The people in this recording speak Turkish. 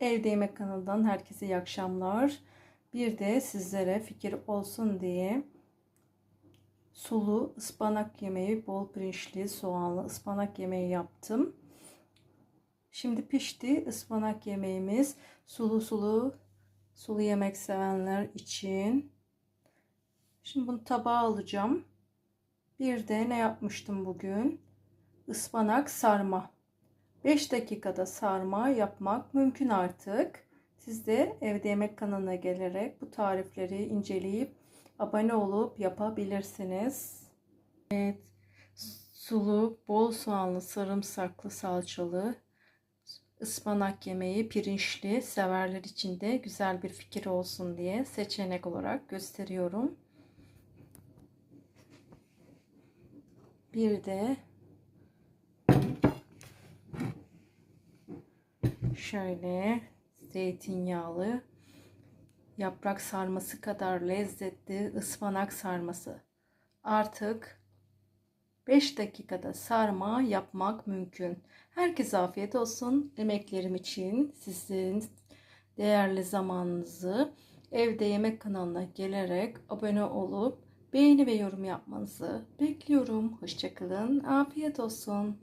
Evde Yemek kanalından herkese iyi akşamlar. Bir de sizlere fikir olsun diye sulu ıspanak yemeği, bol pirinçli, soğanlı ıspanak yemeği yaptım. Şimdi pişti ıspanak yemeğimiz. Sulu sulu sulu yemek sevenler için. Şimdi bunu tabağa alacağım. Bir de ne yapmıştım bugün? Ispanak sarma. 5 dakikada sarma yapmak mümkün artık. Siz de evde yemek kanalına gelerek bu tarifleri inceleyip abone olup yapabilirsiniz. Evet, sulu, bol soğanlı, sarımsaklı, salçalı ıspanak yemeği pirinçli severler için de güzel bir fikir olsun diye seçenek olarak gösteriyorum. Bir de şöyle zeytinyağlı yaprak sarması kadar lezzetli ıspanak sarması. Artık 5 dakikada sarma yapmak mümkün. Herkese afiyet olsun. Emeklerim için sizlerin değerli zamanınızı evde yemek kanalına gelerek abone olup beğeni ve yorum yapmanızı bekliyorum. Hoşçakalın. Afiyet olsun.